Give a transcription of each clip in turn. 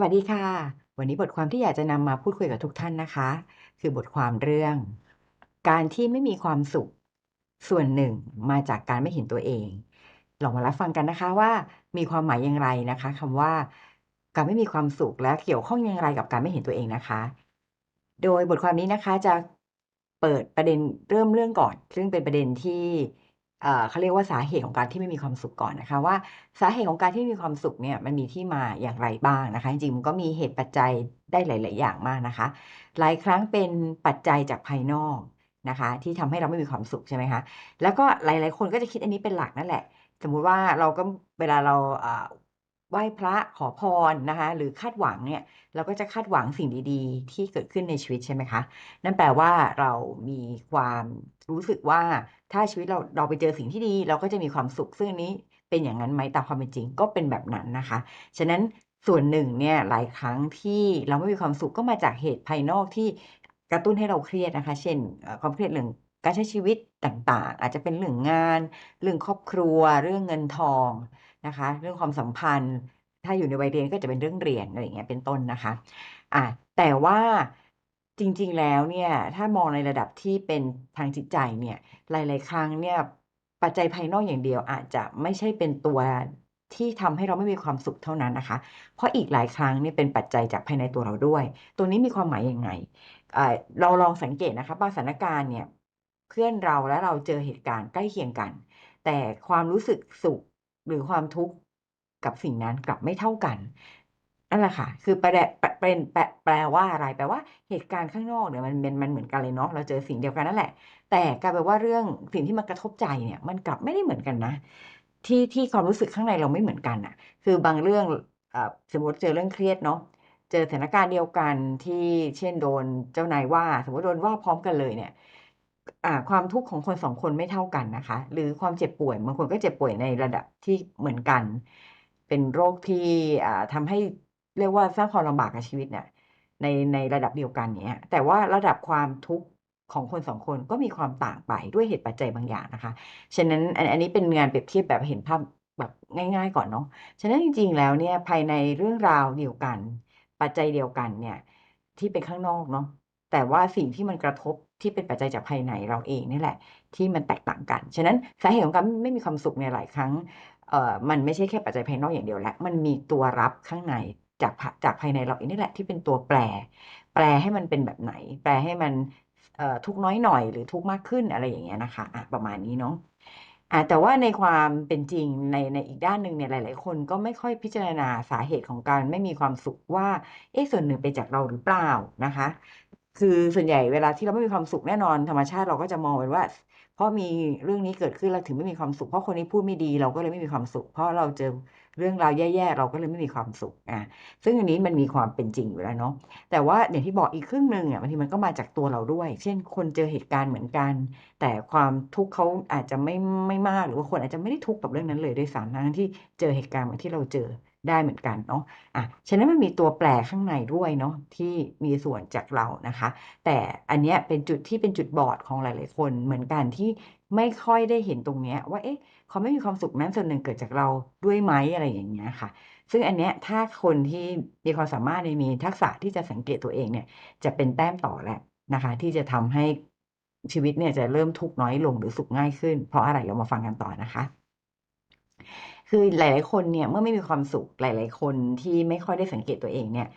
สวัสดีค่ะ วันนี้บทความที่อยากจะนำมาพูดคุยกับทุกท่านนะคะ คือบทความเรื่อง การที่ไม่มีความสุข ส่วนหนึ่งมาจากการไม่เห็นตัวเอง ลองมารับฟังกันนะคะว่า มีความหมายอย่างไรนะคะคำว่า การไม่มีความสุขและเกี่ยวข้องอย่างไรกับการไม่เห็นตัวเองนะคะ โดยบทความนี้นะคะจะเปิดประเด็นเริ่มเรื่องก่อน ซึ่งเป็นประเด็นที่ เขาเรียกว่าสาเหตุของการที่ไม่มีความสุขก่อนนะคะ ว่าสาเหตุของการที่ไม่มีความสุขเนี่ยมันมีที่มาอย่างไรบ้างนะคะ จริงๆมันก็มีเหตุปัจจัยได้หลาย ๆ อย่างมากนะคะ หลายครั้งเป็นปัจจัยจากภายนอกนะคะ ที่ทำให้เราไม่มีความสุขใช่ไหมคะแล้วก็หลาย ๆ คนก็จะคิดอันนี้เป็นหลักนั่นแหละ สมมุติว่าเราก็เวลาเรา ไหว้พระขอพรนะคะหรือคาดหวังเนี่ยเราก็จะคาดหวังสิ่งดีๆ ที่เกิดขึ้นในชีวิตใช่ไหมคะนั่นแปลว่าเรามีความรู้สึกว่าถ้าชีวิตเราเราไปเจอสิ่งที่ดี เราก็จะมีความสุขซึ่งนี้เป็นอย่างนั้นไหมตามความเป็นจริงก็เป็นแบบนั้นนะคะ ฉะนั้นส่วนหนึ่งเนี่ยหลายครั้งที่เราไม่มีความสุขก็มาจากเหตุภายนอกที่กระตุ้นให้เราเครียดนะคะ เช่นความเครียดเรื่องการใช้ชีวิตต่างๆ อาจจะเป็นเรื่องงาน เรื่องครอบครัว เรื่องเงินทอง นะคะ เรื่องความสัมพันธ์ ถ้าอยู่ในวัยเรียนก็จะเป็นเรื่องเรียนอะไรอย่างเงี้ยเป็นต้นนะคะอะแต่ว่าจริงๆแล้วเนี่ยถ้ามองในระดับที่เป็นทางจิตใจเนี่ยหลาย ๆ ครั้งเนี่ยปัจจัยภายนอกอย่างเดียวอาจจะไม่ใช่เป็นตัวที่ทำให้เราไม่มีความสุขเท่านั้นนะคะ เพราะอีกหลายครั้งเนี่ยเป็นปัจจัยจากภายในตัวเราด้วย ตัวนี้มีความหมายยังไงอ่าเราลองสังเกตนะคะบางสถานการณ์เนี่ยเพื่อนเราและเราเจอเหตุการณ์ใกล้เคียงกัน แต่ความรู้สึกสุข หรือความทุกข์กับสิ่งนั้นกลับไม่เท่ากันนั่นแหละค่ะ คือแปลเป็นแปลแปลว่าอะไร แปลว่าเหตุการณ์ข้างนอกเนี่ยมันเป็นมันเหมือนกันเลยเนาะ เราเจอสิ่งเดียวกันนั่นแหละ แต่กลายเป็นว่าเรื่องสิ่งที่มันกระทบใจเนี่ยมันกลับไม่ได้เหมือนกันนะ ที่ที่ความรู้สึกข้างในเราไม่เหมือนกันน่ะคือบางเรื่องสมมติเจอเรื่องเครียดเนาะ เจอสถานการณ์เดียวกันที่เช่นโดนเจ้านายว่า สมมติโดนว่าพร้อมกันเลยเนี่ย ความทุกข์ของคน2คนไม่เท่ากันนะคะ หรือความเจ็บป่วยบางคนก็เจ็บป่วยในระดับที่เหมือนกัน เป็นโรคที่อ่าทำให้เรียกว่าสร้างความลำบากกับชีวิตเนี่ยในในระดับเดียวกันเงี้ยแต่ว่าระดับความทุกข์ของคน2คนก็มีความต่างไปด้วยเหตุปัจจัยบางอย่างนะคะฉะนั้นอันอันนี้เป็นงานเปรียบเทียบแบบเห็นภาพแบบง่าย ๆ ก่อนเนาะฉะนั้นจริง ๆ แล้วเนี่ยภายในเรื่องราวเดียวกัน ปัจจัยเดียวกันเนี่ยที่เป็นข้างนอกเนาะแต่ว่าสิ่งที่มันกระทบ ที่เป็นปัจจัยจากภายในเราเองนี่แหละ ที่มันแตกต่างกัน ฉะนั้นสาเหตุของการไม่มีความสุขเนี่ยหลายครั้งเอ่อมันไม่ใช่แค่ปัจจัยภายนอกอย่างเดียวแล้วมันมีตัวรับข้างในจากภจากภายในเราเองนี่แหละที่เป็นตัวแปร แปรให้มันเป็นแบบไหน แปรให้มันเอ่อทุกน้อยหน่อยหรือทุกมากขึ้นอะไรอย่างเงี้ยนะคะอะประมาณนี้เนาะอ่าแต่ว่าในความเป็นจริงในในอีกด้านหนึ่งเนี่ยหลาย ๆ คนก็ไม่ค่อยพิจารณาสาเหตุของการไม่มีความสุขว่าเอ๊ะส่วนหนึ่งเป็นจากเราหรือเปล่านะคะ คือส่วนใหญ่เวลาที่เราไม่มีความสุขแน่นอนธรรมชาติเราก็จะมองเป็นว่า เพราะมีเรื่องนี้เกิดขึ้นเราถึงไม่มีความสุข เพราะคนนี้พูดไม่ดีเราก็เลยไม่มีความสุข เพราะเราเจอเรื่องราวแย่ๆเราก็เลยไม่มีความสุขอ่าซึ่งอันนี้มันมีความเป็นจริงอยู่แล้วเนาะแต่ว่าอย่างที่บอกอีกครึ่งหนึ่งอะบางทีมันก็มาจากตัวเราด้วย เช่น คนเจอเหตุการณ์เหมือนกัน แต่ความทุกข์เขาอาจจะไม่ไม่มากหรือว่าคนอาจจะไม่ได้ทุกข์กับเรื่องนั้นเลยด้วยซ้ำทั้งที่เจอเหตุการณ์เหมือนที่เราเจอ ได้เหมือนกันเนาะอะฉะนั้นมันมีตัวแปรข้างในด้วยเนาะที่มีส่วนจากเรานะคะ แต่อันเนี้ยเป็นจุดที่เป็นจุดบอดของหลาย ๆ คนเหมือนกันที่ไม่ค่อยได้เห็นตรงเนี้ยว่าเอ๊ะเขาไม่มีความสุขนั้นส่วนหนึ่งเกิดจากเราด้วยไหมอะไรอย่างเงี้ยค่ะ ซึ่งอันเนี้ยถ้าคนที่มีความสามารถในมีทักษะที่จะสังเกตตัวเองเนี่ยจะเป็นแต้มต่อแหละนะคะ ที่จะทำให้ชีวิตเนี่ยจะเริ่มทุกข์น้อยลงหรือสุขง่ายขึ้น เพราะอะไรเรามาฟังกันต่อนะคะ คือหลาย ๆ คนเนี่ยเมื่อไม่มีความสุขหลาย ๆ คนที่ไม่ค่อยได้สังเกตตัวเองเนี่ย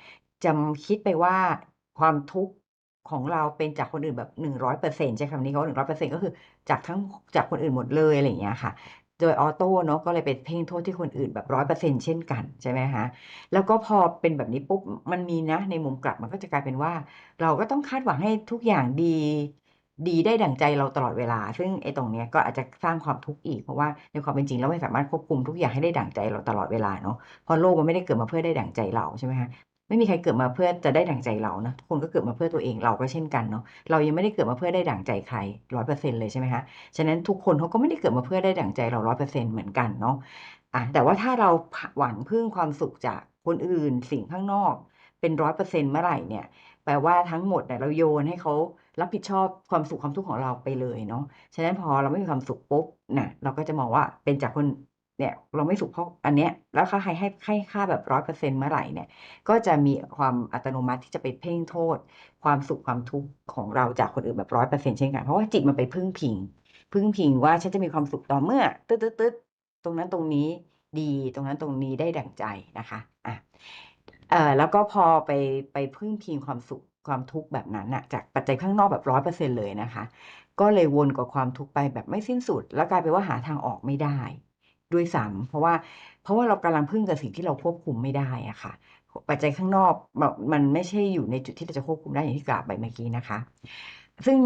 จะคิดไปว่าความทุกข์ของเราเป็นจากคนอื่นแบบ100%ใช้คำนี้เขา100%ก็คือจากทั้งจากคนอื่นหมดเลยอะไรอย่างเงี้ยค่ะ โดยออโต้เนาะก็เลยไปเพ่งโทษที่คนอื่นแบบ100%เช่นกันใช่ไหมคะแล้วก็พอเป็นแบบนี้ปุ๊บมันมีนะในมุมกลับมันก็จะกลายเป็นว่า เราก็ต้องคาดหวังให้ทุกอย่างดี ดีได้ดั่งใจเราตลอดเวลา ซึ่งไอ้ตรงเนี้ยก็อาจจะสร้างความทุกข์อีก เพราะว่าในความเป็นจริงเราไม่สามารถควบคุมทุกอย่างให้ได้ดั่งใจเราตลอดเวลาเนาะ เพราะโลกมันไม่ได้เกิดมาเพื่อได้ดั่งใจเราใช่ไหมคะไม่มีใครเกิดมาเพื่อจะได้ดั่งใจเรานะทุกคนก็เกิดมาเพื่อตัวเองเราก็เช่นกันเนาะเรายังไม่ได้เกิดมาเพื่อได้ดั่งใจใคร100%เปอร์เซ็นต์เลยใช่ไหมคะฉะนั้นทุกคนเขาก็ไม่ได้เกิดมาเพื่อได้ดั่งใจเรา100%เปอร์เซ็นต์เหมือนกันเนาะอะแต่ว่าถ้าเราหวังพึ่งความสุขจากคนอื่นสิ่งข้างนอก เป็น100%เมื่อไหร่เนี่ย แปลว่าทั้งหมดเนี่ยเราโยนให้เขา รับผิดชอบความสุขความทุกข์ของเราไปเลยเนาะ ฉะนั้นพอเราไม่มีความสุขปุ๊บนะเราก็จะมองว่าเป็นจากคนเนี่ยเราไม่สุขเพราะอันเนี้ยแล้วเขาให้ให้ให้ค่าแบบร้อยเปอร์เซ็นต์เมื่อไหร่เนี่ยก็จะมีความอัตโนมัติที่จะไปเพ่งโทษ ความสุขความทุกข์ของเราจากคนอื่นแบบร้อยเปอร์เซ็นต์เช่นกันเพราะว่าจิตมันไปพึ่งพิง พึ่งพิงว่าฉันจะมีความสุขต่อเมื่อตึ๊ดตึ๊ดตึ๊ดตรงนั้นตรงนี้ดีตรงนั้นตรงนี้ได้ดั่งใจนะคะอะเออแล้วก็พอไปไปพึ่งพิงความสุข ความทุกข์แบบนั้นอะจากปัจจัยข้างนอกแบบร้อยเปอร์เซ็นต์เลยนะคะ ก็เลยวนกับความทุกข์ไปแบบไม่สิ้นสุด แล้วกลายเป็นว่าหาทางออกไม่ได้ ด้วยซ้ำเพราะว่าเพราะว่าเรากำลังพึ่งกับสิ่งที่เราควบคุมไม่ได้อะค่ะ ปัจจัยข้างนอกแบบมันไม่ใช่อยู่ในจุดที่เราจะควบคุมได้อย่างที่กล่าวไปเมื่อกี้นะคะ ซึ่ง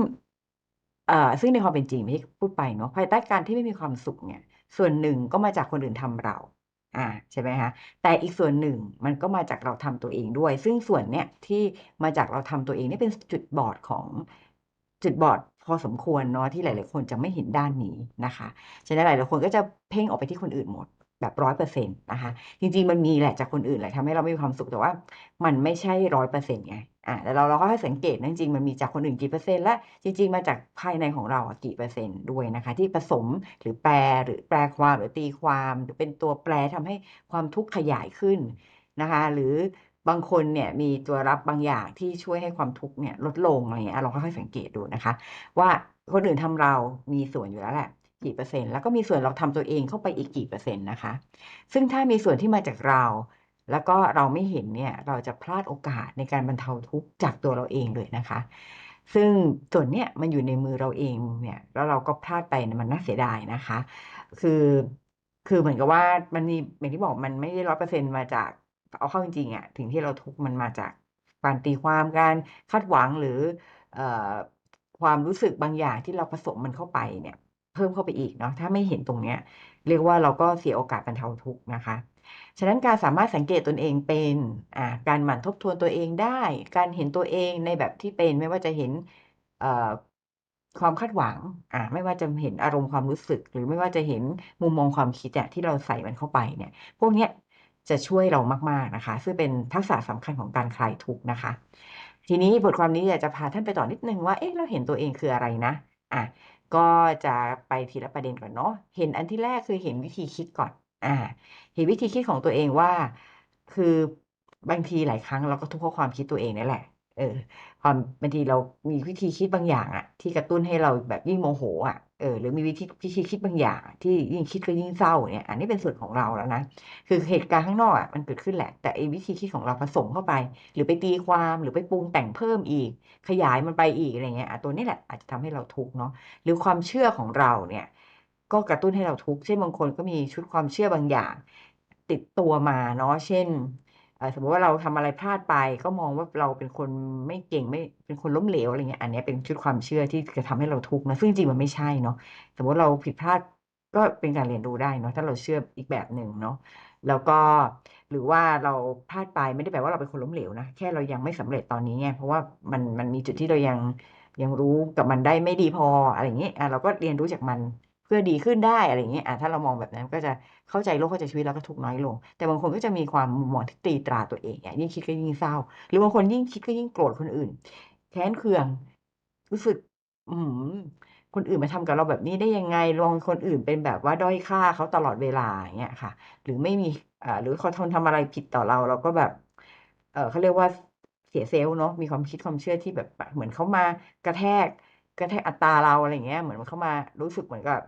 เอ่อซึ่งในความเป็นจริงที่พูดไปเนาะภายใต้การที่ไม่มีความสุขเนี่ย ส่วนหนึ่งก็มาจากคนอื่นทำเรา อ่าใช่ไหมคะแต่อีกส่วนหนึ่งมันก็มาจากเราทำตัวเองด้วย ซึ่งส่วนเนี้ยที่มาจากเราทำตัวเองนี่เป็นจุดบอดของจุดบอดพอสมควรเนาะที่หลาย ๆ คนจะไม่เห็นด้านนี้นะคะฉะนั้นหลายๆคนก็จะเพ่งออกไปที่คนอื่นหมด แบบร้อยเปอร์เซ็นต์นะคะ จริง ๆ มันมีแหละจากคนอื่นแหละทำให้เราไม่มีความสุขแต่ว่า มันไม่ใช่ร้อยเปอร์เซ็นต์ไงอ่าแต่เราเราก็ให้สังเกตนะจริงๆมันมีจากคนอื่นกี่เปอร์เซ็นต์และจริง ๆ มาจากภายในของเรากี่เปอร์เซ็นต์ด้วยนะคะ ที่ผสมหรือแปลหรือแปลความหรือตีความหรือเป็นตัวแปรทำให้ความทุกข์ขยายขึ้นนะคะ หรือบางคนเนี่ยมีตัวรับบางอย่างที่ช่วยให้ความทุกข์เนี่ยลดลงอะไรเงี้ยเราค่อยๆสังเกตดูนะคะ ว่าคนอื่นทำเรามีส่วนอยู่แล้วแหละ กี่เปอร์เซ็นต์แล้วก็มีส่วนเราทำตัวเองเข้าไปอีกกี่เปอร์เซ็นต์นะคะ ซึ่งถ้ามีส่วนที่มาจากเรา แล้วก็เราไม่เห็นเนี่ยเราจะพลาดโอกาสในการบรรเทาทุกข์จากตัวเราเองเลยนะคะ ซึ่งส่วนเนี้ยมันอยู่ในมือเราเองเนี่ยแล้วเราก็พลาดไปมันน่าเสียดายนะคะ คือคือเหมือนกับว่ามันมีอย่างที่บอกมันไม่ได้ร้อยเปอร์เซ็นต์มาจากเอาเข้าจริงๆอะถึงที่เราทุกข์มันมาจากการตีความการคาดหวังหรือออความรู้สึกบางอย่างที่เราผสมมันเข้าไปเนี่ย เพิ่มเข้าไปอีกเนาะถ้าไม่เห็นตรงเนี้ยเรียกว่าเราก็เสียโอกาสบรรเทาทุกข์นะคะ ฉะนั้นการสามารถสังเกตตนเองเป็นการหมั่นทบทวนตัวเองได้ การเห็นตัวเองในแบบที่เป็นไม่ว่าจะเห็นความคาดหวังอ่าไม่ว่าจะเห็นอารมณ์ความรู้สึก หรือไม่ว่าจะเห็นมุมมองความคิดอะที่เราใส่มันเข้าไปเนี่ย พวกเนี้ยจะช่วยเรามาก ๆนะคะ ซึ่งเป็นทักษะสำคัญของการคลายทุกข์นะคะ ทีนี้บทความนี้อยากจะพาท่านไปต่อนิดนึงว่าเอ๊ะเราเห็นตัวเองคืออะไรนะ อะก็จะไปทีละประเด็นก่อนเนาะเห็นอันที่แรกคือเห็นวิธีคิดก่อนอ่าเห็นวิธีคิดของตัวเองว่า คือบางทีหลายครั้งเราก็ทุกข้อความคิดตัวเองนี่แหละเออความบางทีเรามีวิธีคิดบางอย่างอะที่กระตุ้นให้เราแบบยิ่งโมโหอะ เออหรือมีวิธีวิธีคิดบางอย่าง ที่ยิ่งคิดก็ยิ่งเศร้าเนี่ยอันนี้เป็นส่วนของเราแล้วนะคือเหตุการณ์ข้างนอกอะมันเกิดขึ้นแหละ แต่ไอ้วิธีคิดของเราผสมเข้าไป หรือไปตีความหรือไปปรุงแต่งเพิ่มอีก ขยายมันไปอีกอะไรเงี้ยอะตัวนี้แหละอาจจะทำให้เราทุกข์เนาะหรือความเชื่อของเราเนี่ย ก็กระตุ้นให้เราทุกข์เช่นบางคนก็มีชุดความเชื่อบางอย่าง ติดตัวมาเนาะเช่น สมมติว่าเราทำอะไรพลาดไปก็มองว่าเราเป็นคนไม่เก่งไม่เป็นคนล้มเหลวอะไรเงี้ยอันนี้เป็นชุดความเชื่อที่จะทำให้เราทุกข์นะซึ่งจริงมันไม่ใช่เนาะสมมติเราผิดพลาดก็เป็นการเรียนรู้ได้เนาะถ้าเราเชื่ออีกแบบหนึ่งเนาะแล้วก็หรือว่าเราพลาดไปไม่ได้แปลว่าเราเป็นคนล้มเหลวนะแค่เรายังไม่สำเร็จตอนนี้ไงเพราะว่ามันมันมีจุดที่เรายังยังรู้กับมันได้ไม่ดีพออะไรอย่างงี้อะเราก็เรียนรู้จากมัน เพื่อดีขึ้นได้อะไรอย่างเงี้ยอะถ้าเรามองแบบนั้นก็จะเข้าใจโลกเข้าใจชีวิตแล้วก็ทุกน้อยลง แต่บางคนก็จะมีความมุมองที่ตีตราตัวเองอะยิ่งคิดก็ยิ่งเศร้า หรือบางคนยิ่งคิดก็ยิ่งโกรธคนอื่น แค้นเคือง รู้สึก อืมคนอื่นมาทำกับเราแบบนี้ได้ยังไงลองคนอื่นเป็นแบบว่าด้อยค่าเขาตลอดเวลาอย่างเงี้ยค่ะ หรือไม่มีอ่าหรือเขาทำทำอะไรผิดต่อเราเราก็แบบ เออเขาเรียกว่าเสียเซลล์เนาะมีความคิดความเชื่อที่แบบเหมือนเขามากระแทกกระแทกอัตราเราอะไรเงี้ย เหมือนเขามารู้สึกเหมือนกับ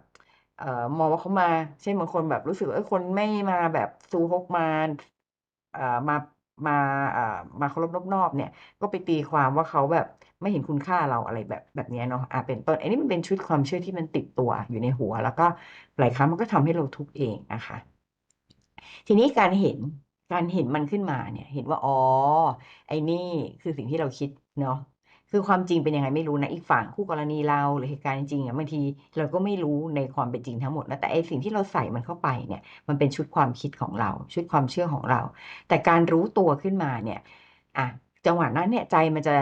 เอ่อมองว่าเขามา เช่นบางคนแบบรู้สึกว่าเออคนไม่มาแบบซูฮกมาเอ่อมามาอ่ามาเคารพนอบนอบเนี่ย ก็ไปตีความว่าเขาแบบไม่เห็นคุณค่าเราอะไรแบบแบบเนี้ยเนาะอ่าเป็นต้นอันนี้มันเป็นชุดความเชื่อที่มันติดตัวอยู่ในหัว แล้วก็หลายครั้งมันก็ทำให้เราทุกข์เองนะคะ ทีนี้การเห็นการเห็นมันขึ้นมาเนี่ย เห็นว่าอ๋อไอ้นี่คือสิ่งที่เราคิดเนาะ คือความจริงเป็นยังไงไม่รู้นะอีกฝั่งคู่กรณีเราหรือเหตุการณ์จริงอะบางทีเราก็ไม่รู้ในความเป็นจริงทั้งหมดนะแต่ไอสิ่งที่เราใส่มันเข้าไปเนี่ยมันเป็นชุดความคิดของเรา ชุดความเชื่อของเรา แต่การรู้ตัวขึ้นมาเนี่ยอะจังหวะนั้นเนี่ยใจมันจะ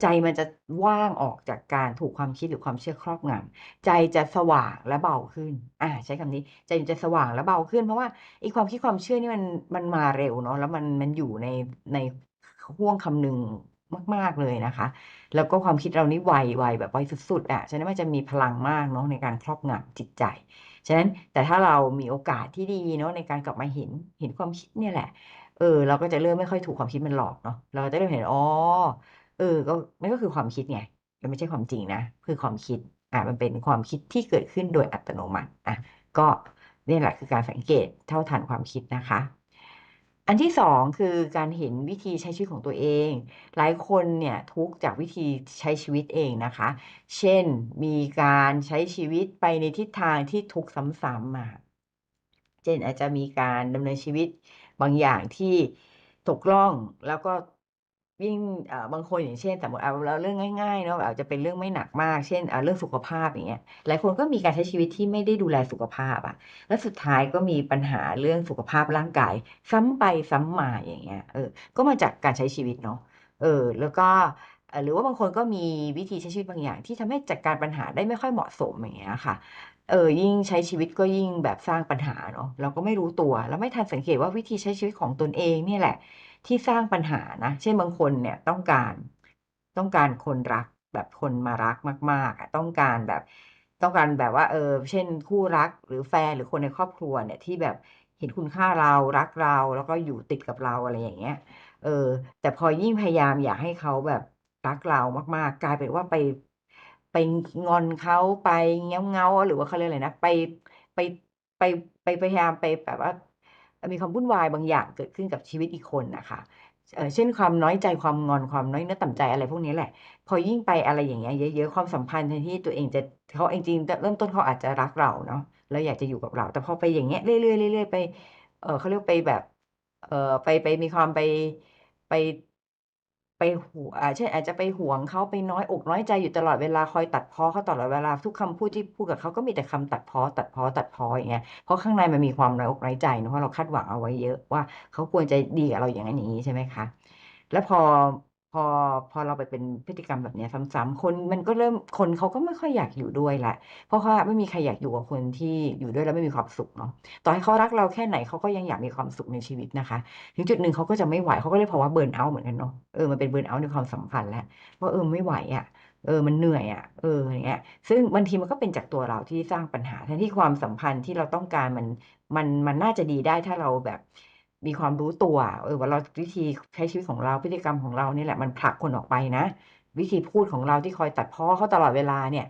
ใจมันจะว่างออกจากการถูกความคิดหรือความเชื่อครอบงำใจจะสว่างและเบาขึ้น อ่า ใช้คำนี้ ใจมันจะสว่างและเบาขึ้น เพราะว่าไอ้ความคิดความเชื่อนี่มันมันมาเร็วเนาะแล้วมันมันอยู่ในในห่วงคำนึง มาก ๆ เลยนะคะ แล้วก็ความคิดเรานี่ไวไวแบบไวสุดๆอะฉะนั้นมันจะมีพลังมากเนาะในการครอบงำจิตใจ ฉะนั้นแต่ถ้าเรามีโอกาสที่ดีเนาะในการกลับมาเห็นเห็นความคิดเนี่ยแหละ เออ เราก็จะเริ่มไม่ค่อยถูกความคิดมันหลอกเนาะเราจะเริ่มเห็นอ๋อเออ ก็มันก็คือความคิดไงมันไม่ใช่ความจริงนะคือความคิดอะมันเป็นความคิดที่เกิดขึ้นโดยอัตโนมัติอะก็นี่แหละคือการสังเกตเท่าทันความคิดนะคะ อันที่สองคือการเห็นวิธีใช้ชีวิตของตัวเอง หลายคนเนี่ยทุกข์จากวิธีใช้ชีวิตเองนะคะ เช่นมีการใช้ชีวิตไปในทิศทางที่ทุกข์ซ้ำๆมาเช่นอาจจะมีการดำเนินชีวิตบางอย่างที่ตกล่องแล้วก็ ยิ่งบางคนอย่างเช่นสมมติเอาเราเรื่องง่ายๆเนาะอาจจะเป็นเรื่องไม่หนักมาก เช่นเรื่องสุขภาพอย่างเงี้ยหลายคนก็มีการใช้ชีวิตที่ไม่ได้ดูแลสุขภาพอะแล้วสุดท้ายก็มีปัญหาเรื่องสุขภาพร่างกาย ซ้ำไปซ้ำมาอย่างเงี้ยเออก็มาจากการใช้ชีวิตเนาะเออแล้วก็หรือว่าบางคนก็มีวิธีใช้ชีวิตบางอย่าง ที่ทำให้จัดการปัญหาได้ไม่ค่อยเหมาะสมอย่างเงี้ยค่ะเออยิ่งใช้ชีวิตก็ยิ่งแบบสร้างปัญหาเนาะเราก็ไม่รู้ตัว แล้วไม่ทันสังเกตว่าวิธีใช้ชีวิตของตนเองเนี่ยแหละ ที่สร้างปัญหานะ เช่นบางคนเนี่ยต้องการต้องการคนรักแบบคนมารักมากๆต้องการแบบต้องการแบบว่าเออเช่นคู่รักหรือแฟนหรือคนในครอบครัวเนี่ยที่แบบเห็นคุณค่าเรารักเราแล้วก็อยู่ติดกับเราอะไรอย่างเงี้ย เออ แต่พอยิ่งพยายามอยากให้เขาแบบรักเรามาก ๆ กลายเป็นว่าไป ไปงอนเขาไปเง้าหรือว่าเขาเรียกอะไรนะไปไปไปไปพยายามไปแบบว่า มีความวุ่นวายบางอย่างเกิดขึ้นกับชีวิตอีกคนนะคะเช่นความน้อยใจความงอนความน้อยเนื้อต่ำใจอะไรพวกนี้แหละ พอยิ่งไปอะไรอย่างเงี้ยเยอะๆความสัมพันธ์ที่ตัวเองจะเขาจริงเริ่มต้นเขาอาจจะรักเราเนาะแล้วอยากจะอยู่กับเรา แต่พอไปอย่างเงี้ยเรื่อยๆเรื่อยๆไปเออเขาเรียกไปแบบเออไปไปมีความไปไป ไปหวอ่าเช่นอาจจะไปห่วงเขาไปน้อยอกน้อยใจอยู่ตลอดเวลาคอยตัดพ้อเขาตลอดเวลาทุกคำพูดที่พูดกับเขาก็มีแต่คำตัดพ้อตัดพ้อตัดพ้ออย่างเงี้ยเพราะข้างในมันมีความน้อยอกน้อยใจเนาะเพราะเราคาดหวังเอาไว้เยอะว่าเขาควรจะดีกับเราอย่างนั้นอย่างนี้ใช่ไหมคะแล้วพอ พอพอเราไปเป็นพฤติกรรมแบบนี้ซ้ำๆคนมันก็เริ่มคนเขาก็ไม่ค่อยอยากอยู่ด้วยแหละเพราะว่าไม่มีใครอยากอยู่กับคนที่อยู่ด้วยแล้วไม่มีความสุขเนาะต่อให้เขารักเราแค่ไหนเขาก็ยังอยากมีความสุขในชีวิตนะคะ ถึงจุดหนึ่งเขาก็จะไม่ไหวเขาก็เรียภาวะเบิร์นเอาท์เหมือนกันเนาะเออมันเป็นเบิร์นเอาท์ในความสัมพันธ์แหล้วว่าเออไม่ไหวอะเออมันเหนื่อยอะเอออย่างเงี้ย ซึ่งบางทีมันก็เป็นจากตัวเราที่สร้างปัญหาแทนที่ความสัมพันธ์ที่เราต้องการมันมันมันน่าจะดีได้ถ้าเราแบบ มีความรู้ตัว เออว่าเราวิธีใช้ชีวิตของเราพฤติกรรมของเรานี่แหละมันผลักคนออกไปนะ วิธีพูดของเราที่คอยตัดพ้อเขาตลอดเวลาเนี่ย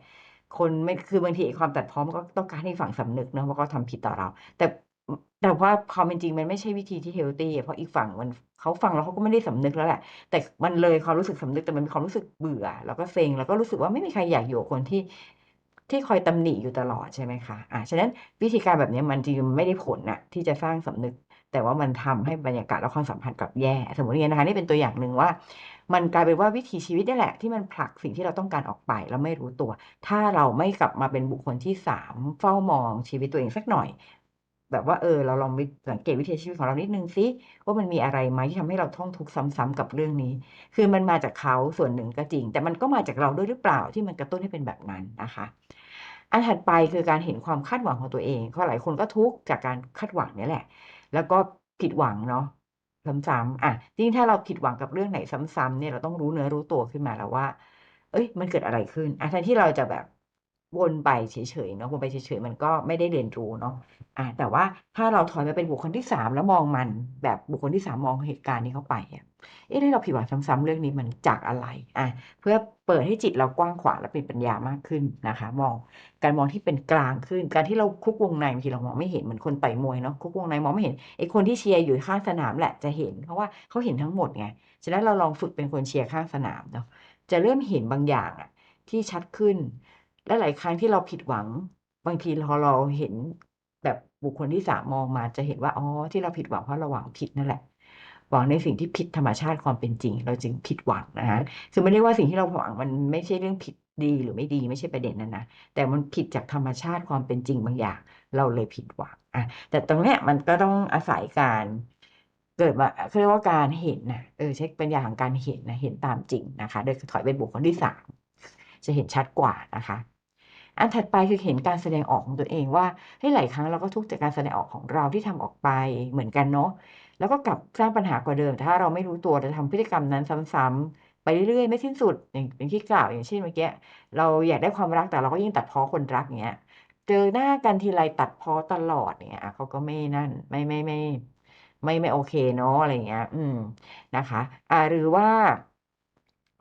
คนไม่คือบางทีความตัดพ้อมันก็ต้องการให้ฝั่งสำนึกเนาะว่าเขาทำผิดต่อเรา แต่แต่ว่าความเป็นจริงมันไม่ใช่วิธีที่เฮลตีเพราะอีกฝั่งมันเขาฟังแล้วเขาก็ไม่ได้สำนึกแล้วแหละ แต่มันเลยความรู้สึกสำนึกแต่มันมีความรู้สึกเบื่อ แล้วก็เซ็งแล้วก็รู้สึกว่าไม่มีใครอยากอยู่คนที่ที่คอยตำหนิอยู่ตลอดใช่ไหมคะ อ่าฉะนั้นวิธีการแบบนี้มันจริงไม่ได้ผลน่ะที่จะสร้างสำนึก แต่ว่ามันทำให้บรรยากาศและความสัมพันธ์กลับแย่ สมมติอย่างนี้นะคะนี่เป็นตัวอย่างหนึ่งว่า มันกลายเป็นว่าวิถีชีวิตนี่แหละ ที่มันผลักสิ่งที่เราต้องการออกไปแล้วไม่รู้ตัว ถ้าเราไม่กลับมาเป็นบุคคลที่สามเฝ้ามองชีวิตตัวเองสักหน่อย แบบว่าเออเราลองไปสังเกตวิถีชีวิตของเรานิดนึงสิว่ามันมีอะไรไหมที่ทำให้เราท่องทุกข์ซ้ำๆกับเรื่องนี้ คือมันมาจากเขาส่วนหนึ่งก็จริง แต่มันก็มาจากเราด้วยหรือเปล่าที่มันกระตุ้นให้เป็นแบบนั้นนะคะอันถัดไปคือการเห็นความคาดหวังของตัวเองเพราะหลายคนก็ทุกข์จากการคาดหวังนี่แหละ แล้วก็ผิดหวังเนาะซ้ำๆอะจริงถ้าเราผิดหวังกับเรื่องไหนซ้ำๆเนี่ยเราต้องรู้เนื้อรู้ตัวขึ้นมาแล้วว่า เอ้ย มันเกิดอะไรขึ้นอะแทนที่เราจะแบบ วนไปเฉยๆเนาะวนไปเฉยๆมันก็ไม่ได้เรียนรู้เนาะอะแต่ว่าถ้าเราถอยมาเป็นบุคคลที่สามแล้วมองมัน แบบบุคคลที่สามมองเหตุการณ์นี้เข้าไปอะเอ๊ะถ้าเราผิดหวังซ้ำๆเรื่องนี้มันจากอะไรอะเพื่อเปิดให้จิตเรากว้างขวางและเป็นปัญญามากขึ้นนะคะ มองการมองที่เป็นกลางขึ้น การที่เราคุกวงในบางทีเรามองไม่เห็นเหมือนคนไต่มวยเนาะคุกวงในมองไม่เห็นไอ้คนที่เชียร์อยู่ข้างสนามแหละจะเห็น เพราะว่าเขาเห็นทั้งหมดไงฉะนั้นเราลองฝึกเป็นคนเชียร์ข้างสนามเนาะจะเริ่มเห็นบางอย่างอะที่ชัดขึ้น และหลายครั้งที่เราผิดหวัง บางทีพอเราเห็นแบบบุคคลที่สามมองมาจะเห็นว่าอ๋อที่เราผิดหวังเพราะเราหวังผิดนั่นแหละหวังในสิ่งที่ผิดธรรมชาติความเป็นจริง เราจึงผิดหวังนะฮะคือไม่ได้ว่าสิ่งที่เราหวังมันไม่ใช่เรื่องผิดดีหรือไม่ดีไม่ใช่ประเด็นนั้นนะแต่มันผิดจากธรรมชาติความเป็นจริงบางอย่าง เราเลยผิดหวังอะแต่ตรงเนี้ยมันก็ต้องอาศัยการเกิดมาเขาเรียกว่าการเห็นนะเออเช็คปัญญาของการเห็นนะเห็นตามจริงนะคะ โดยถอยเป็นบุคคลที่สามจะเห็นชัดกว่านะคะ อันถัดไปคือเห็นการแสดงออกของตัวเองว่าให้หลายครั้งเราก็ทุกข์จากการแสดงออกของเราที่ทำออกไปเหมือนกันเนาะแล้วก็กลับสร้างปัญหากว่าเดิม ถ้าเราไม่รู้ตัวจะทำพฤติกรรมนั้นซ้ำๆไปเรื่อยๆไม่สิ้นสุดอย่างอย่างที่กล่าวอย่างเช่นเมื่อกี้เราอยากได้ความรักแต่เราก็ยิ่งตัดพ้อคนรักเงี้ยเจอหน้ากันทีไรตัดพ้อตลอดเนี่ยเขาก็ไม่นั่น ไม่ไม่ไม่ไม่ไม่โอเคเนาะอะไรเงี้ย อืมนะคะ อ่าหรือว่า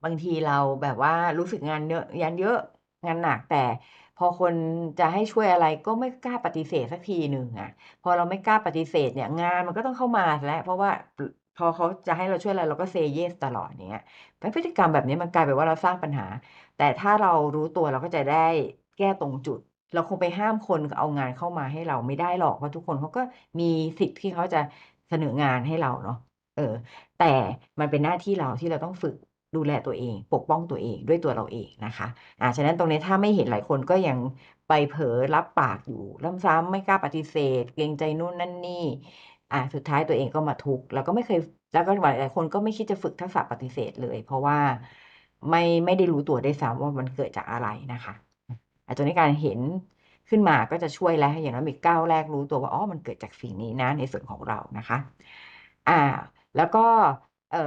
บางทีเราแบบว่ารู้สึกงานเยอะงานเยอะงานหนักแต่ พอคนจะให้ช่วยอะไรก็ไม่กล้าปฏิเสธสักทีหนึ่งอะพอเราไม่กล้าปฏิเสธเนี่ยงานมันก็ต้องเข้ามาแล้วเพราะว่าพอเขาจะให้เราช่วยอะไรเราก็เซเยสตลอดเนี้ยพฤติกรรมแบบนี้มันกลายเป็นว่าเราสร้างปัญหา แต่ถ้าเรารู้ตัวเราก็จะได้แก้ตรงจุด เราคงไปห้ามคนเอางานเข้ามาให้เราไม่ได้หรอกเพราะทุกคนเขาก็มีสิทธิ์ที่เขาจะเสนองานให้เราเนาะเออ แต่มันเป็นหน้าที่เราที่เราต้องฝึก ดูแลตัวเอง ปกป้องตัวเองด้วยตัวเราเองนะคะอ่าฉะนั้นตรงนี้ถ้าไม่เห็นหลายคนก็ยังไปเผลอรับปากอยู่ซ้ำๆไม่กล้าปฏิเสธ เกรงใจนู่นนั่นนี่อ่าสุดท้ายตัวเองก็มาทุกข์แล้วก็ไม่เคยแล้วก็หลายคนก็ไม่คิดจะฝึกทักษะปฏิเสธเลย เพราะว่าไม่ไม่ได้รู้ตัวได้ซ้ำว่ามันเกิดจากอะไรนะคะอ่าตัวนี้การเห็นขึ้นมาก็จะช่วยแล้วอย่างน้อยมีก้าวแรกรู้ตัวว่าอ๋อมันเกิดจากสิ่งนี้นะในส่วนของเรานะคะ อ่า แล้วก็เอ่อ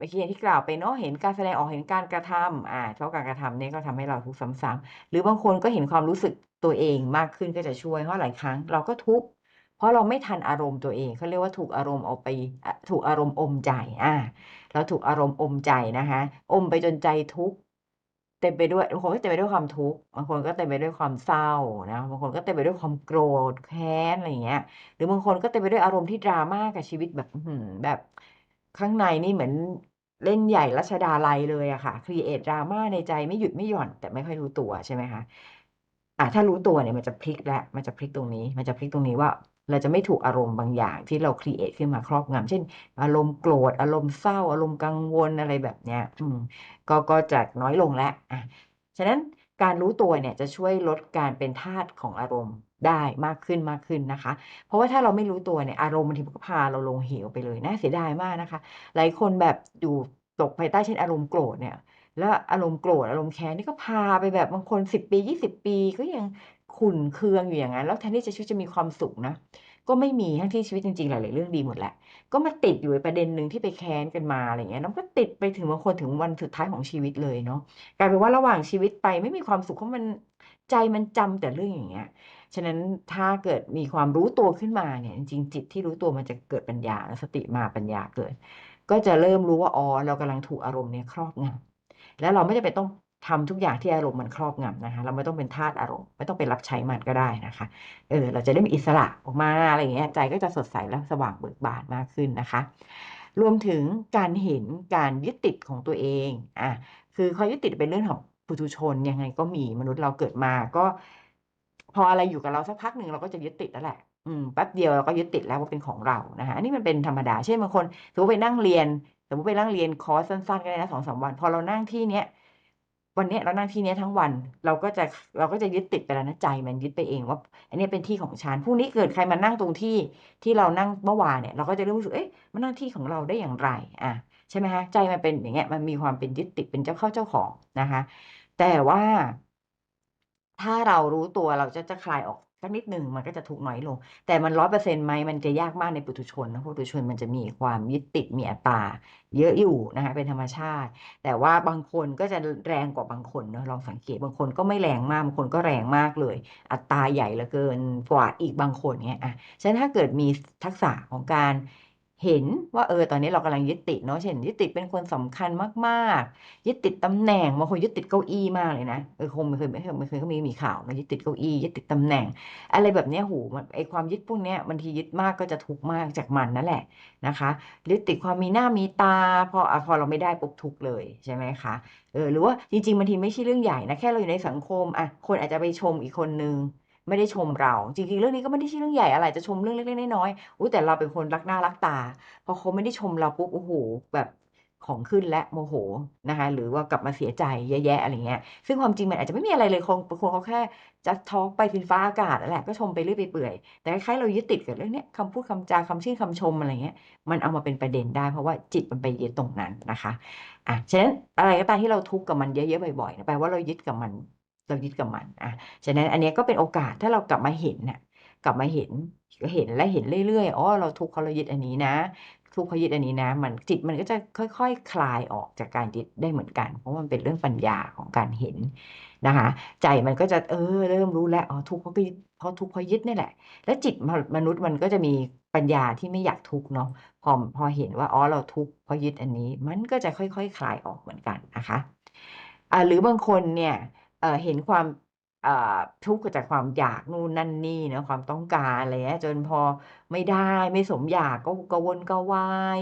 เมื่อกี้อย่างที่กล่าวไปเนาะเห็นการแสดงออกเห็นการกระทำอ่าเพราะการกระทำเนี่ยก็ทำให้เราทุกข์ซ้ำๆหรือบางคนก็เห็นความรู้สึกตัวเองมากขึ้นก็จะช่วยเพราะหลายครั้งเราก็ทุกข์เพราะเราไม่ทันอารมณ์ตัวเองเขาเรียกว่าถูกอารมณ์เอาไปถูกอารมณ์อมใจอ่าเราถูกอารมณ์อมใจนะคะอมไปจนใจทุกข์เต็มไปด้วยบางคนก็เต็มไปด้วยความทุกข์บางคนก็เต็มไปด้วยความเศร้านะบางคนก็เต็มไปด้วยความโกรธแค้นอะไรเงี้ย หรือบางคนก็เต็มไปด้วยอารมณ์ที่ดราม่ากับชีวิตแบบแบบข้างในนี่เหมือน เล่นใหญ่รัชดาลัยเลยอะค่ะครีเอตดราม่าในใจไม่หยุดไม่หย่อน แต่ไม่ค่อยรู้ตัวใช่ไหมคะอ่าถ้ารู้ตัวเนี่ยมันจะพลิกแล้วมันจะพลิกตรงนี้ มันจะพลิกตรงนี้ว่า เราจะไม่ถูกอารมณ์บางอย่างที่เราครีเอตขึ้นมาครอบงำเช่น อารมณ์โกรธอารมณ์เศร้า อารมณ์กังวลอะไรแบบเนี้ย อืม ก็ก็จะน้อยลงแล้วอะฉะนั้นการรู้ตัวเนี่ยจะช่วยลดการเป็นทาสของอารมณ์ ได้มากขึ้นมากขึ้นนะคะ เพราะว่าถ้าเราไม่รู้ตัวเนี่ยอารมณ์บางทีก็พาเราลงเหวไปเลยน่าเสียดายมากนะคะ หลายคนแบบอยู่ตกภายใต้เช่นอารมณ์โกรธเนี่ย แล้วอารมณ์โกรธอารมณ์แค้นนี่ก็พาไปแบบบางคนสิบปียี่สิบปีก็ยังขุ่นเคืองอยู่อย่างนั้น แล้วแทนที่จะชีวิตจะมีความสุขนะก็ไม่มีทั้งที่ชีวิตจริงๆหลายๆเรื่องดีหมดแหละ ก็มาติดอยู่ในประเด็นหนึ่งที่ไปแค้นกันมาอะไรเงี้ยแล้วก็ติดไปถึงบางคนถึงวันสุดท้ายของชีวิตเลยเนาะกลายเป็นว่าระหว่างชีวิตไปไม่มีความสุขเพราะมันใจมันจำแต่เรื่องอย่างเงี้ย ฉะนั้นถ้าเกิดมีความรู้ตัวขึ้นมาเนี่ยจริงจิตที่รู้ตัวมันจะเกิดปัญญาแล้วสติมาปัญญาเกิด ก็จะเริ่มรู้ว่าอ๋อเรากำลังถูกอารมณ์เนี่ยครอบงำแล้วเราไม่จำเป็นต้องทำทุกอย่างที่อารมณ์มันครอบงำนะคะเราไม่ต้องเป็นทาสอารมณ์ไม่ต้องไปรับใช้มันก็ได้นะคะเออเราจะได้มีอิสระออกมาอะไรอย่างเงี้ยใจก็จะสดใสและสว่างเบิกบานมากขึ้นนะคะ รวมถึงการเห็นการยึดติดของตัวเองอะคือความยึดติดเป็นเรื่องของปุถุชนยังไงก็มีมนุษย์เราเกิดมาก็ พออะไรอยู่กับเราสักพักหนึ่งเราก็จะยึดติดแล้วแหละอืมแป๊บเดียวเราก็ยึดติดแล้วว่าเป็นของเรานะคะอันนี้มันเป็นธรรมดาเช่นบางคนสมมติไปนั่งเรียนสมมติไปนั่งเรียนคอร์สสั้นๆก็ได้นะสองสามวัน พอเรานั่งที่เนี้ยวันเนี้ยเรานั่งที่เนี้ยทั้งวัน เราก็จะเราก็จะยึดติดไปแล้วนะใจ มันยึดไปเองว่า อันนี้เป็นที่ของฉันพรุ่งนี้เกิดใครมานั่งตรงที่ที่เรานั่งเมื่อวานเนี่ย เราก็จะรู้สึกเอ๊ะมันนั่งที่ของเราได้อย่างไร อะใช่ไหมคะใจมันเป็นอย่างเงี้ยมันมีความเป็นยึดติดเป็นเจ้าเข้าเจ้าของนะคะ แต่ว่า ถ้าเรารู้ตัวเราจะจะคลายออกสักนิดหนึ่งมันก็จะทุกน้อยลง แต่มันร้อยเปอร์เซ็นต์ไหมมันจะยากมากในปุถุชนนะปุถุชนมันจะมีความยึดติดมีอัตตาเยอะอยู่นะคะเป็นธรรมชาติ แต่ว่าบางคนก็จะแรงกว่าบางคนเนาะลองสังเกตบางคนก็ไม่แรงมากบางคนก็แรงมากเลย อัตราใหญ่เหลือเกินกว่าอีกบางคนเนี้ยอะฉะนั้นถ้าเกิดมีทักษะของการ เห็นว่าเออตอนนี้เรากำลังยึดติดเนาะเช่นยึดติดเป็นคนสำคัญมากๆ ยึดติดตำแหน่งบางคนยึดติดเก้าอี้มากเลยนะเออคงไม่เคยไม่เคยไม่เคยก็มีมีข่าวนะยึดติดเก้าอี้ยึดติดตำแหน่ง อะไรแบบเนี้ยหูมันไอความยึดพวกเนี้ยบางทียึดมากก็จะทุกข์มากจากมันนั่นแหละนะคะยึดติดความมีหน้ามีตาพอพอเราไม่ได้ปุ๊บทุกข์เลยใช่ไหมคะเออหรือว่าจริงๆบางทีไม่ใช่เรื่องใหญ่นะแค่เราอยู่ในสังคมอะคนอาจจะไปชมอีกคนนึง ไม่ได้ชมเรา จริงๆ เรื่องนี้ก็ไม่ได้ใช่เรื่องใหญ่อะไรจะชมเรื่องเล็กๆน้อยๆอุ้ยแต่เราเป็นคนรักหน้ารักตาพอเขาไม่ได้ชมเราปุ๊บโอ้โหแบบของขึ้นและโมโหนะคะหรือว่ากลับมาเสียใจแย่ๆอะไรเงี้ยซึ่งความจริงมันอาจจะไม่มีอะไรเลยคงบางคนเขาแค่จะทอล์กไปฟินฟ้าอากาศนั่นแหละก็ชมไปเรื่อยไปเปื่อย แต่คล้ายๆเรายึดติดกับเรื่องเนี้ยคำพูดคำจาคำชื่นคำชมอะไรเงี้ยมันเอามาเป็นประเด็นได้เพราะว่าจิตมันไปยึดตรงนั้นนะคะอะฉะนั้นอะไรก็ตามที่เราทุกข์กับมันเยอะๆบ่อยๆแปลว่าเรายึดกับมัน เรายึดกับมันอะฉะนั้นอันเนี้ยก็เป็นโอกาสถ้าเรากลับมาเห็นน่ะกลับมาเห็นก็เห็นและเห็นเรื่อยๆอ๋อเราทุกข์เพราะเรายึดอันนี้นะ ทุกข์เพราะยึดอันนี้นะ มันจิตมันก็จะค่อยๆคคลายออกจากการยึดได้เหมือนกัน เพราะมันเป็นเรื่องปัญญาของการเห็นนะคะ ใจมันก็จะเออเริ่มรู้แล้วอ๋อทุกข์เพราะยึดเพราะทุกข์เพราะยึดนี่แหละ แล้วจิตมนุษย์มันก็จะมีปัญญาที่ไม่อยากทุกข์เนาะพอพอเห็นว่าอ๋อเราทุกข์เพราะยึดอันนี้ มันก็จะค่อยๆคคลายออกเหมือนกันนะคะอ่าหรือบางคนเนี่ย เห็นความทุกข์จากความอยากนู่นนั่นนี่นะความต้องการอะไรเงี้ยจนพอไม่ได้ไม่สมอยากก็กวนกระวาย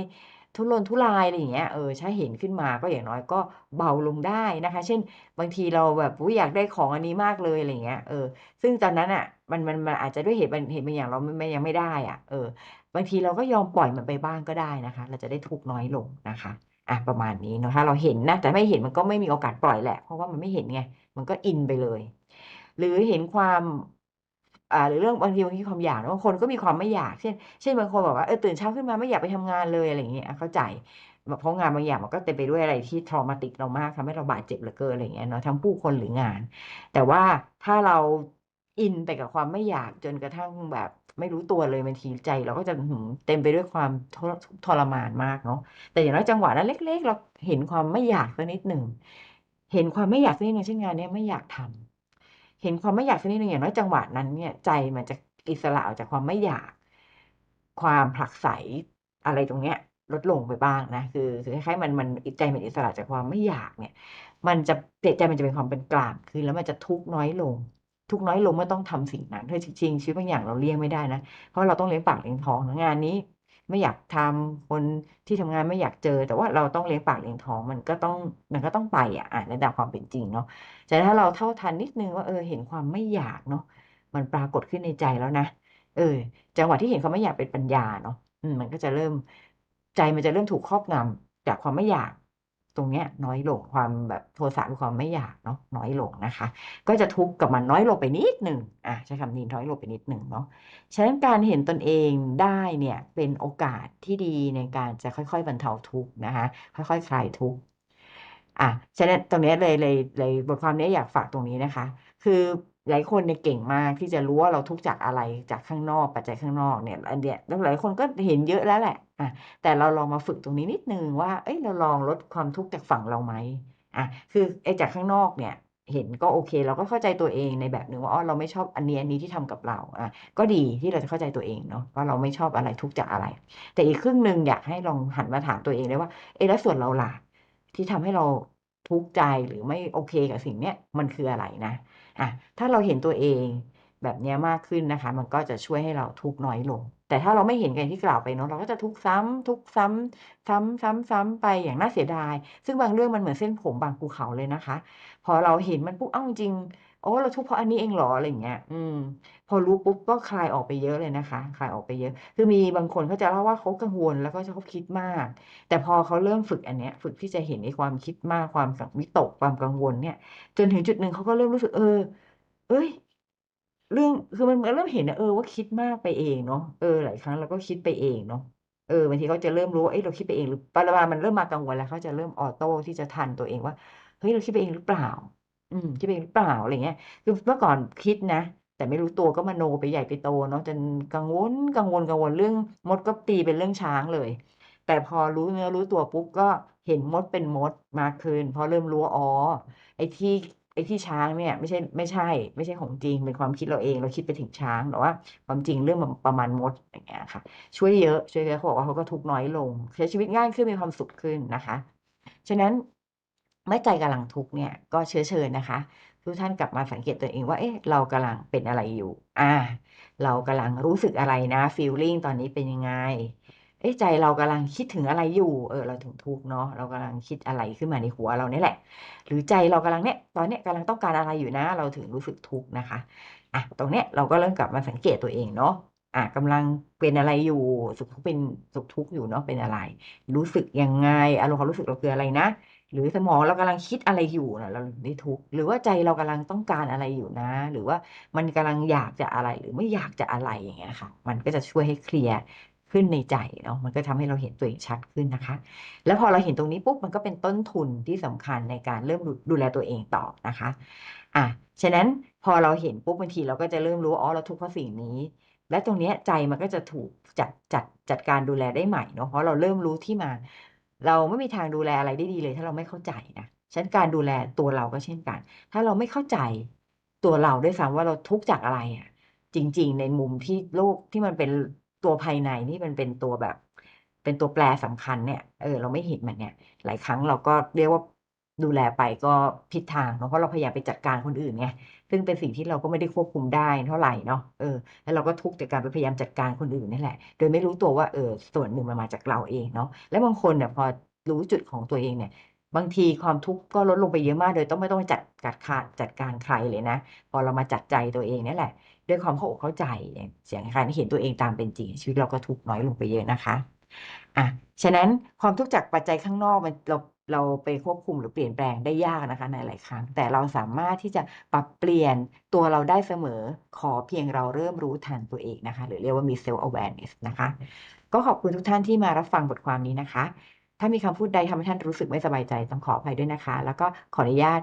ทุรนทุรายอะไรอย่างเงี้ยเออถ้าเห็นขึ้นมาก็อย่างน้อยก็เบาลงได้นะคะ เช่น บางทีเราแบบอยอยากได้ของอันนี้มากเลยอะไรเงี้ยเออซึ่งตอนนั้นอะมันมันมันอาจจะด้วยเหตุเหตุบางอย่างเราไม่ยังไม่ได้อะเออบางทีเราก็ยอมปล่อยมันไปบ้างก็ได้นะคะ เราจะได้ทุกน้อยลงนะคะอะประมาณนี้นะถ้าเราเห็นนะแต่ไม่เห็นมันก็ไม่มีโอกาสปล่อยแหละเพราะว่ามันไม่เห็นไง มันก็อินไปเลย หรือเห็นความอ่าหรือเรื่องบางทีบางทีความอยากบางคนก็มีความไม่อยาก เช่น เช่นบางคนบอกว่าเออตื่นเช้าขึ้นมาไม่อยากไปทำงานเลยอะไรอย่างเงี้ยเข้าใจเพราะงานบางอย่างมันก็เต็มไปด้วยอะไรที่ทรมาติกเรามากทำให้เราบาดเจ็บเหลือเกินอะไรอย่างเงี้ยเนาะทั้งผู้คนหรืองาน แต่ว่าถ้าเราอินไปกับความไม่อยากจนกระทั่งแบบไม่รู้ตัวเลยบางทีใจ เราก็จะเต็มไปด้วยความทรมานมากเนาะแต่อย่างน้อยจังหวะนั้นเล็ก ๆ เราเห็นความไม่อยากสักนิดหนึ่ง เห็นความไม่อยากสักนิดหนึ่งเช่นงานนี้ไม่อยากทำเห็นความไม่อยากสักนิดหนึ่งอย่างน้อยจังหวะนั้นเนี่ยใจมันจะอิสระออกจากความไม่อยาก ความผลักไสอะไรตรงเนี้ยลดลงไปบ้างนะคือคือคล้ายๆมันมันใจมันอิสระจากความไม่อยากเนี่ย มันจะใจมันจะเป็นความเป็นกลางคือแล้วมันจะทุกน้อยลง ทุกน้อยลงเมื่อต้องทำสิ่งนั้นเฮ้ยจริงๆชีวิตบางอย่างเราเลี่ยงไม่ได้นะเพราะเราต้องเลี้ยงปากเลี้ยงท้องงานนี้ ไม่อยากทำคนที่ทำงานไม่อยากเจอ แต่ว่าเราต้องเลี้ยงปากเลี้ยงท้องมันก็ต้องมันก็ต้องไปอะอะในดับความเป็นจริงเนาะแต่ถ้าเราเท่าทันนิดนึงว่าเออเห็นความไม่อยากเนาะมันปรากฏขึ้นในใจแล้วนะเออ จังหวะที่เห็นความไม่อยากเป็นปัญญาเนาะมมันก็จะเริ่มใจมันจะเริ่มถูกครอบงำจากความไม่อยาก ตรงเนี้ยน้อยลงความแบบโทสะคือความไม่อยากเนาะน้อยลงนะคะ ก็จะทุกข์กับมันน้อยลงไปนิดหนึ่งอะใช้คำนี้น้อยลงไปนิดหนึ่งเนาะฉะนั้นการเห็นตนเองได้เนี่ยเป็นโอกาสที่ดีในการจะค่อยๆบรรเทาทุกข์นะคะ ค่อยๆคคลายทุกข์อะฉะนั้นตรงนี้เลยเลยเลยบทความนี้อยากฝากตรงนี้นะคะ คือ หลายคนเนี่ยเก่งมากที่จะรู้ว่าเราทุกข์จากอะไรจากข้างนอกปัจจัยข้างนอกเนี่ยอันเนี้ยหลายคนก็เห็นเยอะแล้วแหละอะแต่เราลองมาฝึกตรงนี้นิดนึงว่าเอ้ยเราลองลดความทุกข์จากฝั่งเราไหมอะคือไอ้จากข้างนอกเนี่ยเห็นก็โอเค เราก็เข้าใจตัวเองในแบบหนึ่งว่าอ๋อเราไม่ชอบอันนี้อันนี้ที่ทำกับเราอะก็ดีที่เราจะเข้าใจตัวเองเนาะว่าเราไม่ชอบอะไรทุกข์จากอะไร แต่อีกครึ่งหนึ่งอยากให้ลองหันมาถามตัวเองได้ว่าเอแล้วส่วนเราล่ะที่ทำให้เราทุกข์ใจหรือไม่โอเคกับสิ่งเนี้ยมันคืออะไรนะ อะถ้าเราเห็นตัวเองแบบนี้มากขึ้นนะคะ มันก็จะช่วยให้เราทุกข์น้อยลง แต่ถ้าเราไม่เห็นกันที่กล่าวไปเนาะเราก็จะทุกซ้ำทุกซ้ำซ้ำซ้ำซ้ำไปอย่างน่าเสียดาย ซึ่งบางเรื่องมันเหมือนเส้นผมบางภูเขาเลยนะคะ พอเราเห็นมันปุ๊บเอ้าจริงโอ้เราทุกข์เพราะอันนี้เองเหรออะไรอย่างเงี้ย อืม พอรู้ปุ๊บก็คลายออกไปเยอะเลยนะคะ คลายออกไปเยอะ คือมีบางคนเขาจะเล่าว่าเขากังวลแล้วก็เขาคิดมาก แต่พอเขาเริ่มฝึกอันเนี้ย ฝึกที่จะเห็นในความคิดมากความสังวิตกความกังวลเนี่ย จนถึงจุดหนึ่งเขาก็เริ่มรู้สึกเออ เอ้ย เรื่องคือมันเริ่มเห็นนะเออว่าคิดมากไปเองเนาะเออหลายครั้งเราก็คิดไปเองเนาะเออบางทีเขาจะเริ่มรู้ว่าเอ้เราคิดไปเองหรือปะมามันเริ่มมากังวลแล้วเขาจะเริ่มออโต้ที่จะทันตัวเองว่าเฮ้ยเราคิดไปเองหรือเปล่า อืมคิดไปเองหรือเปล่าอะไรเงี้ยคือเมื่อก่อนคิดนะ แต่ไม่รู้ตัวก็มโนไปใหญ่ไปโตเนาะจนกังวลกังวลกังวลเรื่องมดก็ตีเป็นเรื่องช้างเลย แต่พอรู้เนื้อรู้ตัวปุ๊บก็เห็นมดเป็นมดมากขึ้นพอเริ่มรู้อ๋อไอ้ที่ อ้ที่ช้างเนี่ยไม่ใช่ไม่ใช่ ไม่ใช่ของจริงเป็นความคิดเราเองเราคิดไปถึงช้างแต่ว่าความจริงเรื่องประมาณมดอย่างเงี้ยค่ะ ช่วยเยอะช่วยเยอะเขาบอกว่าเขาก็ทุกน้อยลง ใช้ชีวิตง่ายขึ้นมีความสุขขึ้นนะคะ ฉะนั้นเมื่อใจกำลังทุกเนี่ยก็เชื้อเชิญนะคะ ทุกท่านกลับมาสังเกตตัวเองว่าเอ๊ะเรากำลังเป็นอะไรอยู่ อ่า เรากำลังรู้สึกอะไรนะฟีลลิ่งตอนนี้เป็นยังไง เอ๊ะใจเรากำลังคิดถึงอะไรอยู่ เออ เราถึงทุกเนาะ เรากำลังคิดอะไรขึ้นมาในหัวเราเนี่ยแหละ หรือใจเรากำลังเนี่ย ตอนเนี้ยกำลังต้องการอะไรอยู่นะ เราถึงรู้สึกทุกข์นะคะ อะ ตรงเนี้ยเราก็เริ่มกลับมาสังเกตตัวเองเนาะ อะกำลังเป็นอะไรอยู่ สุขทุกข์เป็นสุขทุกข์อยู่เนาะ เป็นอะไร รู้สึกยังไง อารมณ์ความรู้สึกเราคืออะไรนะ หรือสมองเรากำลังคิดอะไรอยู่นะเราได้ทุกข์ หรือว่าใจเรากำลังต้องการอะไรอยู่นะ หรือว่ามันกำลังอยากจะอะไร หรือไม่อยากจะอะไรอย่างเงี้ยค่ะ มันก็จะช่วยให้เคลียร์ ขึ้นในใจเนาะมันก็ทำให้เราเห็นตัวเองชัดขึ้นนะคะ แล้วพอเราเห็นตรงนี้ปุ๊บมันก็เป็นต้นทุนที่สำคัญในการเริ่มดูแลตัวเองต่อนะคะอะฉะนั้นพอเราเห็นปุ๊บบางทีเราก็จะเริ่มรู้อ๋อเราทุกข์เพราะสิ่งนี้ และตรงนี้ใจมันก็จะถูกจัดจัดจัดการดูแลได้ใหม่เนาะเพราะเราเริ่มรู้ที่มา เราไม่มีทางดูแลอะไรได้ดีเลย ถ้าเราไม่เข้าใจนะฉะนั้นการดูแลตัวเราก็เช่นกัน ถ้าเราไม่เข้าใจตัวเราด้วยซ้ำว่าเราทุกข์จากอะไรอะจริง ๆ ในมุมที่โลกที่มันเป็น ตัวภายในนี่มันเป็นตัวแบบ เป็นตัวแปรสำคัญเนี่ยเออเราไม่เห็นมันเนี่ย หลายครั้งเราก็เรียกว่าดูแลไปก็ผิดทางเนาะเพราะเราพยายามไปจัดการคนอื่นไงซึ่งเป็นสิ่งที่เราก็ไม่ได้ควบคุมได้เท่าไหร่เนาะเออแล้วเราก็ทุกข์จากการไปพยายามจัดการคนอื่นนี่แหละ โดยไม่รู้ตัวว่าเออส่วนหนึ่งมันมาจากเราเองเนาะและบางคนเนี่ยพอรู้จุดของตัวเองเนี่ย บางทีความทุกข์ก็ลดลงไปเยอะมากโดยต้องไม่ต้องไปจัดการขาดจัดการใครเลยนะ พอเรามาจัดใจตัวเองนี่แหละ ด้วยความเข้าอกเข้าใจอย่างการเห็นตัวเองตามเป็นจริง ชีวิตเราก็ทุกน้อยลงไปเยอะนะคะอะฉะนั้นความทุกข์จากปัจจัยข้างนอกมันเราเราไปควบคุมหรือเปลี่ยนแปลงได้ยากนะคะในหลายครั้ง แต่เราสามารถที่จะปรับเปลี่ยนตัวเราได้เสมอขอเพียงเราเริ่มรู้ทันตัวเองนะคะ หรือเรียกว่ามี self awareness นะคะ ก็ขอบคุณทุกท่านที่มารับฟังบทความนี้นะคะ ถ้ามีคำพูดใดทำให้ท่านรู้สึกไม่สบายใจต้องขออภัยด้วยนะคะ แล้วก็ขออนุญาต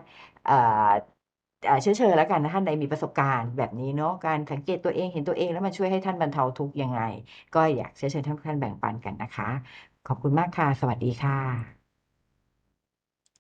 เชื่อเชิญแล้วกันนะท่านใดมีประสบการณ์แบบนี้เนาะการสังเกตตัวเองเห็นตัวเองแล้วมันช่วยให้ท่านบรรเทาทุกข์ยังไง ก็อยากเชื่อเชิญท่านท่านแบ่งปันกันนะคะ ขอบคุณมากค่ะ สวัสดีค่ะ